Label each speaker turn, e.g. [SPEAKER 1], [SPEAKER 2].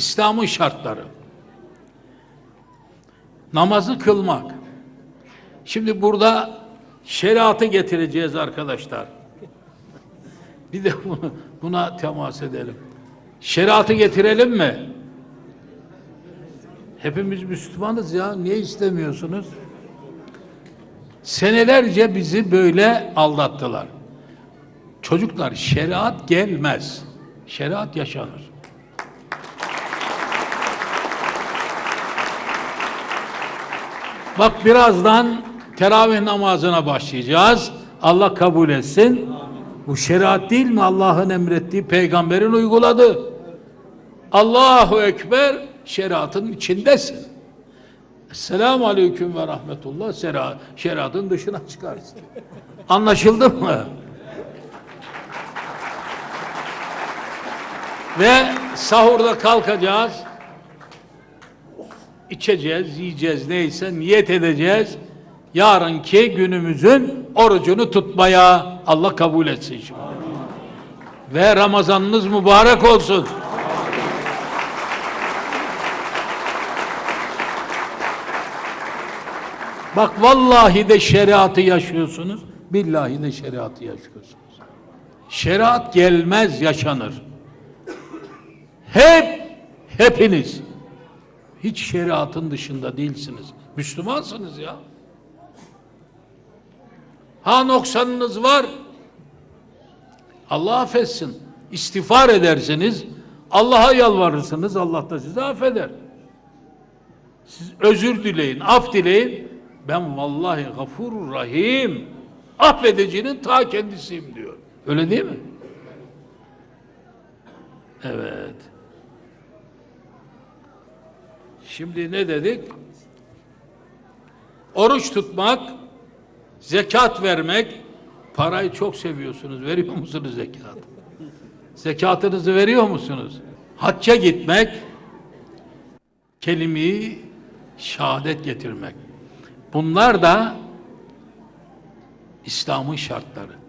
[SPEAKER 1] İslam'ın şartları. Namazı kılmak. Şimdi burada şeriatı getireceğiz arkadaşlar. Bir de bunu, buna temas edelim. Şeriatı getirelim mi? Hepimiz Müslümanız ya. Niye istemiyorsunuz? Senelerce bizi böyle aldattılar. Çocuklar şeriat gelmez. Şeriat yaşanır. Bak birazdan teravih namazına başlayacağız. Allah kabul etsin. Bu şeriat değil mi? Allah'ın emrettiği, peygamberin uyguladığı. Allahu Ekber şeriatın içindesin. Esselamu Aleyküm ve Rahmetullah şera- şeriatın dışına çıkarsın. Anlaşıldı mı? Ve sahurda kalkacağız. İçeceğiz, yiyeceğiz neyse niyet edeceğiz. Yarınki günümüzün orucunu tutmaya Allah kabul etsin şimdi. Ve Ramazanınız mübarek olsun. Bak vallahi de şeriatı yaşıyorsunuz. Billahi de şeriatı yaşıyorsunuz. Şeriat gelmez yaşanır. Hep hepiniz hiç şeriatın dışında değilsiniz. Müslümansınız ya. Ha noksanınız var. Allah affetsin. İstiğfar edersiniz. Allah'a yalvarırsınız. Allah da sizi affeder. Siz özür dileyin, af dileyin. Ben vallahi gafur rahim. Affedicinin ta kendisiyim diyor. Öyle değil mi? Evet. Şimdi ne dedik? Oruç tutmak, zekat vermek, parayı çok seviyorsunuz. Veriyor musunuz zekat? Zekatınızı veriyor musunuz? Hacca gitmek, kelimeyi şehadet getirmek. Bunlar da İslam'ın şartları.